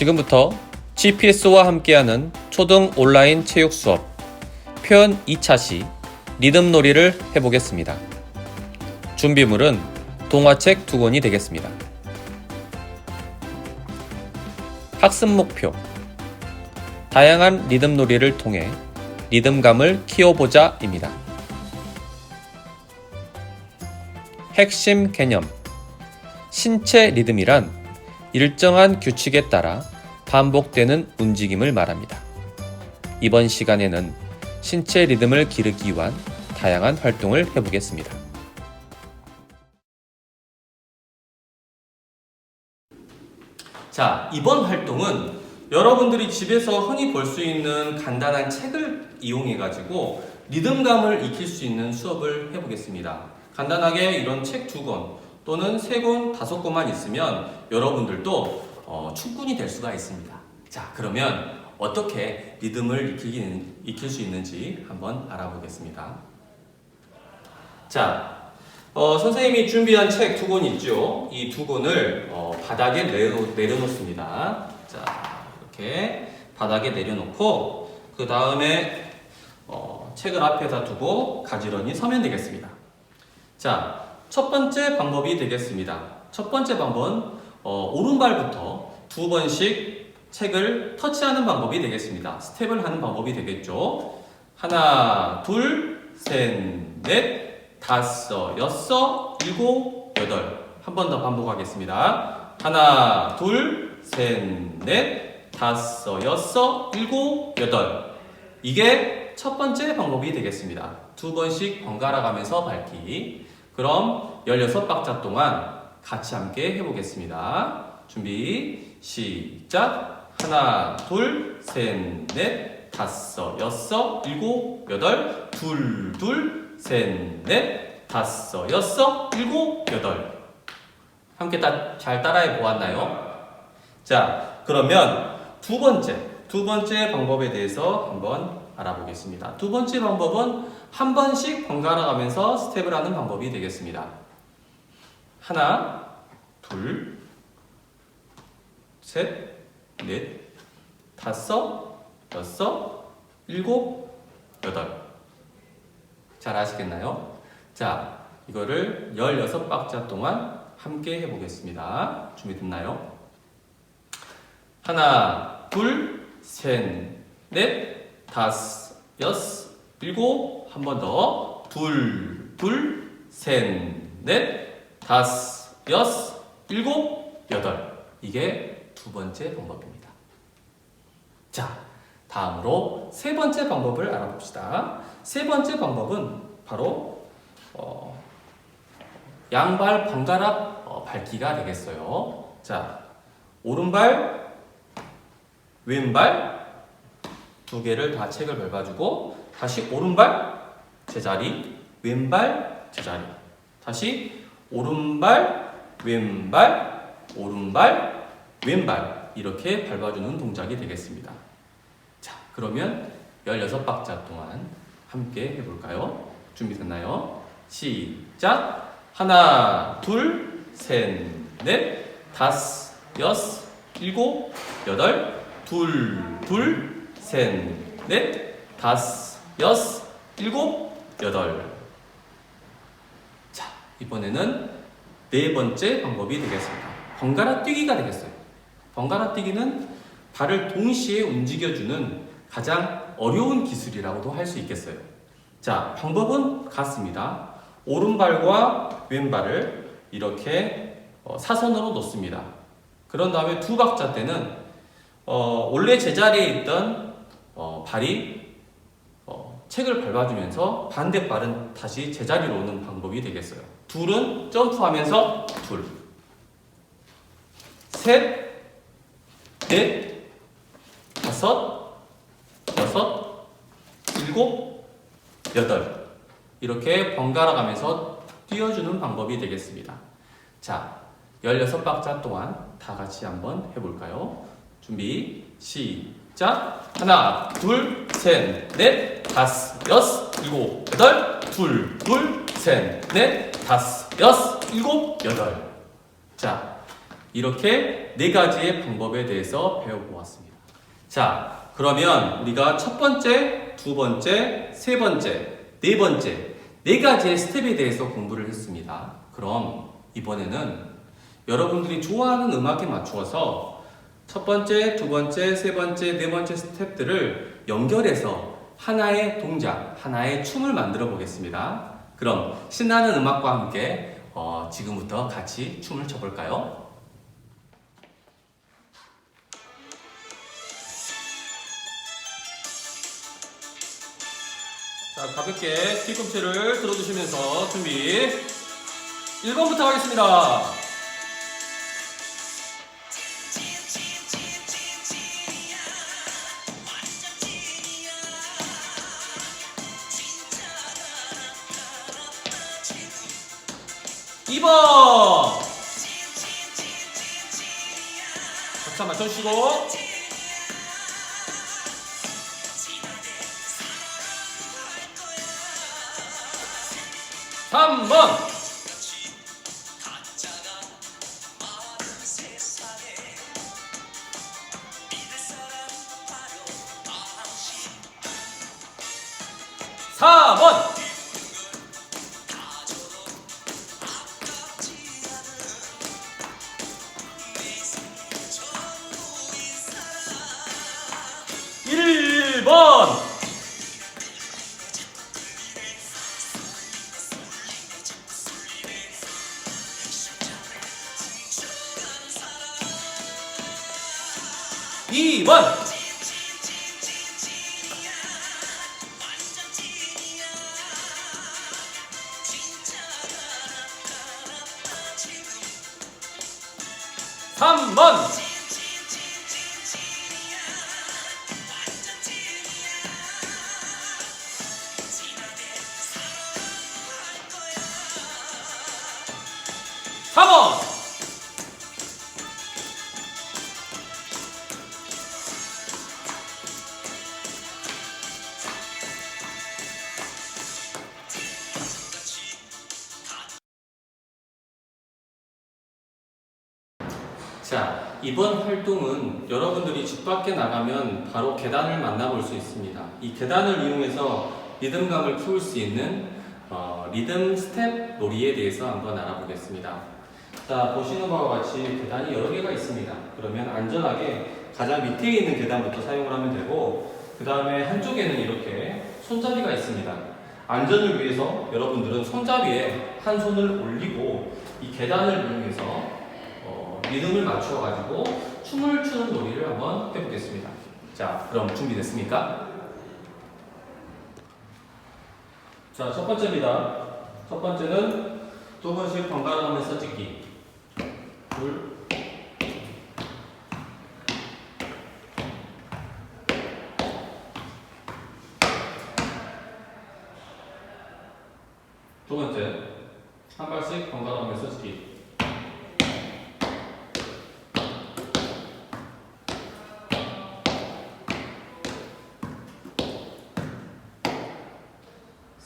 지금부터 GPS와 함께하는 초등 온라인 체육 수업 표현 2차 시 리듬 놀이를 해보겠습니다. 준비물은 동화책 두 권이 되겠습니다. 학습 목표 다양한 리듬 놀이를 통해 리듬감을 키워보자 입니다. 핵심 개념 신체 리듬이란 일정한 규칙에 따라 반복되는 움직임을 말합니다. 이번 시간에는 신체 리듬을 기르기 위한 다양한 활동을 해보겠습니다. 자, 이번 활동은 여러분들이 집에서 흔히 볼 수 있는 간단한 책을 이용해 가지고 리듬감을 익힐 수 있는 수업을 해보겠습니다. 간단하게 이런 책 두 권 또는 세 권, 다섯 권만 있으면 여러분들도 어, 충분히 될 수가 있습니다. 자, 그러면 어떻게 리듬을 익히기, 익힐 수 있는지 한번 알아보겠습니다. 자, 어, 선생님이 준비한 책 두 권 있죠? 이 두 권을 어, 바닥에 내려, 내려놓습니다. 자, 이렇게 바닥에 내려놓고 그 다음에 어, 책을 앞에다 두고 가지런히 서면 되겠습니다. 자, 첫 번째 방법이 되겠습니다. 첫 번째 방법은 어, 오른발부터 두 번씩 책을 터치하는 방법이 되겠습니다. 스텝을 하는 방법이 되겠죠. 하나, 둘, 셋, 넷, 다섯, 여섯, 일곱, 여덟. 한 번 더 반복하겠습니다. 하나, 둘, 셋, 넷, 다섯, 여섯, 일곱, 여덟. 이게 첫 번째 방법이 되겠습니다. 두 번씩 번갈아 가면서 밟기. 그럼 16박자 동안 같이 함께 해보겠습니다. 준비, 시작. 하나, 둘, 셋, 넷, 다섯, 여섯, 일곱, 여덟, 둘, 둘, 셋, 넷, 다섯, 여섯, 일곱, 여덟. 함께 따, 잘 따라해 보았나요? 자, 그러면 두 번째, 두 번째 방법에 대해서 한번 알아보겠습니다. 두 번째 방법은 한 번씩 번갈아 가면서 스텝을 하는 방법이 되겠습니다. 하나, 둘, 셋, 넷, 다섯, 여섯, 일곱, 여덟. 잘 아시겠나요? 자, 이거를 16박자 동안 함께 해보겠습니다. 준비됐나요? 하나, 둘, 셋, 넷, 다섯, 여섯, 일곱, 한 번 더. 둘, 둘, 셋, 넷, 다섯, 여섯, 일곱, 여덟. 이게 두 번째 방법입니다. 자, 다음으로 세 번째 방법을 알아봅시다. 세 번째 방법은 바로 어, 양발 번갈아 어, 밟기가 되겠어요. 자, 오른발, 왼발 두 개를 다 책을 밟아주고 다시 오른발 제자리, 왼발 제자리. 다시 오른발, 왼발, 오른발, 왼발 이렇게 밟아주는 동작이 되겠습니다. 자, 그러면 16박자 동안 함께 해볼까요? 준비됐나요? 시작! 하나, 둘, 셋, 넷, 다섯, 여섯, 일곱, 여덟, 둘, 둘, 셋, 넷, 다섯, 여섯, 일곱, 여덟. 자, 이번에는 네 번째 방법이 되겠습니다. 번갈아 뛰기가 되겠어요. 번갈아 뛰기는 발을 동시에 움직여주는 가장 어려운 기술이라고도 할 수 있겠어요. 자, 방법은 같습니다. 오른발과 왼발을 이렇게 어, 사선으로 놓습니다. 그런 다음에 두 박자 때는 어, 원래 제자리에 있던 어, 발이 어, 책을 밟아주면서 반대 발은 다시 제자리로 오는 방법이 되겠어요. 둘은 점프하면서 둘, 셋, 넷, 다섯, 여섯, 일곱, 여덟. 이렇게 번갈아 가면서 뛰어주는 방법이 되겠습니다. 자, 16박자 동안 다 같이 한번 해볼까요? 준비, 시작! 하나, 둘, 셋, 넷, 다섯, 여섯, 일곱, 여덟, 둘, 둘, 셋, 넷, 다섯, 여섯, 일곱, 여덟. 자, 이렇게 네 가지의 방법에 대해서 배워보았습니다. 자, 그러면 우리가 첫 번째, 두 번째, 세 번째, 네 번째, 네 가지의 스텝에 대해서 공부를 했습니다. 그럼 이번에는 여러분들이 좋아하는 음악에 맞추어서 첫 번째, 두 번째, 세 번째, 네 번째 스텝들을 연결해서 하나의 동작, 하나의 춤을 만들어 보겠습니다. 그럼 신나는 음악과 함께 어, 지금부터 같이 춤을 춰볼까요? 자, 가볍게 뒤꿈치를 들어주시면서 준비. 1번부터 하겠습니다. 이번 박수 한번 쳐주시고. 3번. 사번 2번 자, 이번 활동은 여러분들이 집 밖에 나가면 바로 계단을 만나볼 수 있습니다. 이 계단을 이용해서 리듬감을 키울 수 있는 어, 리듬 스텝 놀이에 대해서 한번 알아보겠습니다. 자, 보시는 바와 같이 계단이 여러 개가 있습니다. 그러면 안전하게 가장 밑에 있는 계단부터 사용을 하면 되고, 그 다음에 한쪽에는 이렇게 손잡이가 있습니다. 안전을 위해서 여러분들은 손잡이에 한 손을 올리고 이 계단을 이용해서 어, 리듬을 맞춰가지고 춤을 추는 놀이를 한번 해보겠습니다. 자, 그럼 준비됐습니까? 자, 첫 번째입니다. 첫 번째는 두 번씩 번갈아 가면서 찍기. 둘. 두 번째, 한 발씩 번갈아 가면서 찍기.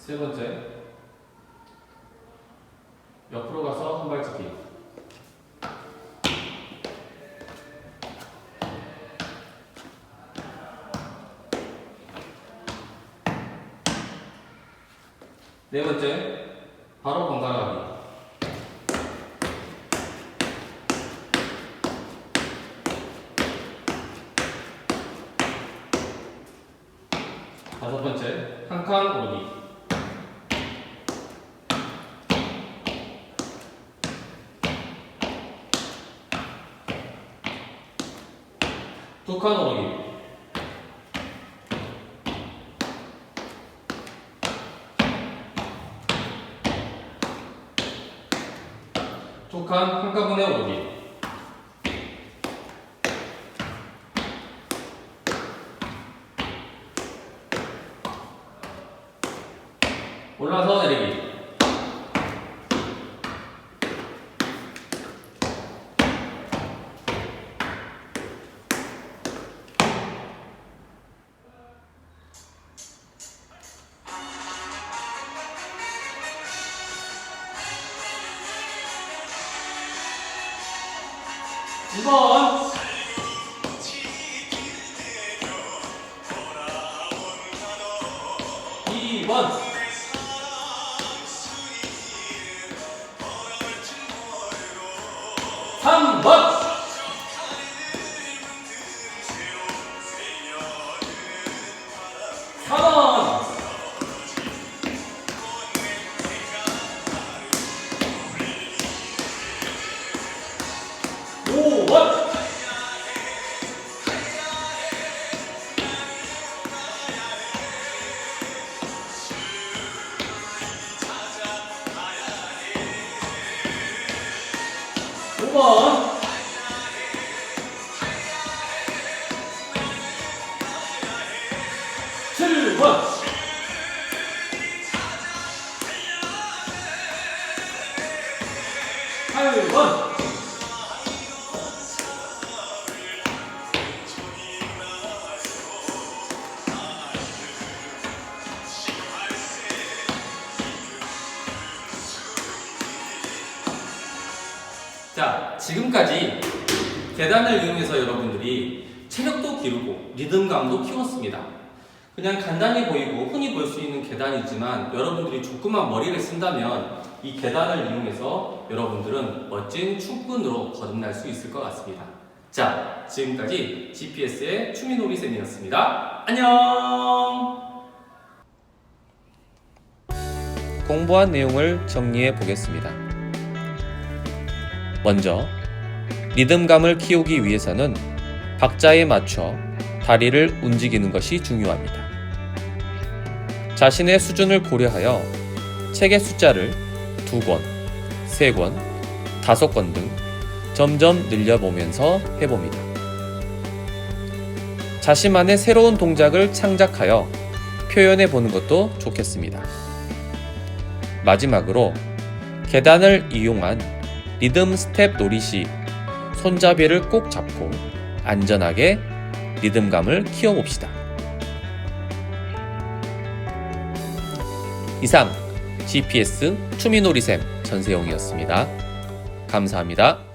세 번째 옆으로 가서 한발 찍기. 네 번째 바로 번갈아 가기. 다섯 번째 한 칸 오르기 오르기 두칸 한가분에 오르기 3번 5번. 7번. 8번 리듬감도 키웠습니다. 그냥 간단히 보이고 흔히 볼 수 있는 계단이지만 여러분들이 조그만 머리를 쓴다면 이 계단을 이용해서 여러분들은 멋진 춤꾼으로 거듭날 수 있을 것 같습니다. 자, 지금까지 GPS의 추미놀이 쌤이었습니다. 안녕! 공부한 내용을 정리해 보겠습니다. 먼저 리듬감을 키우기 위해서는 박자에 맞춰 다리를 움직이는 것이 중요합니다. 자신의 수준을 고려하여 책의 숫자를 두 권, 세 권, 다섯 권 등 점점 늘려보면서 해봅니다. 자신만의 새로운 동작을 창작하여 표현해 보는 것도 좋겠습니다. 마지막으로 계단을 이용한 리듬 스텝 놀이시 손잡이를 꼭 잡고 안전하게 리듬감을 키워봅시다. 이상 GPS 추미놀이쌤 전세용이었습니다. 감사합니다.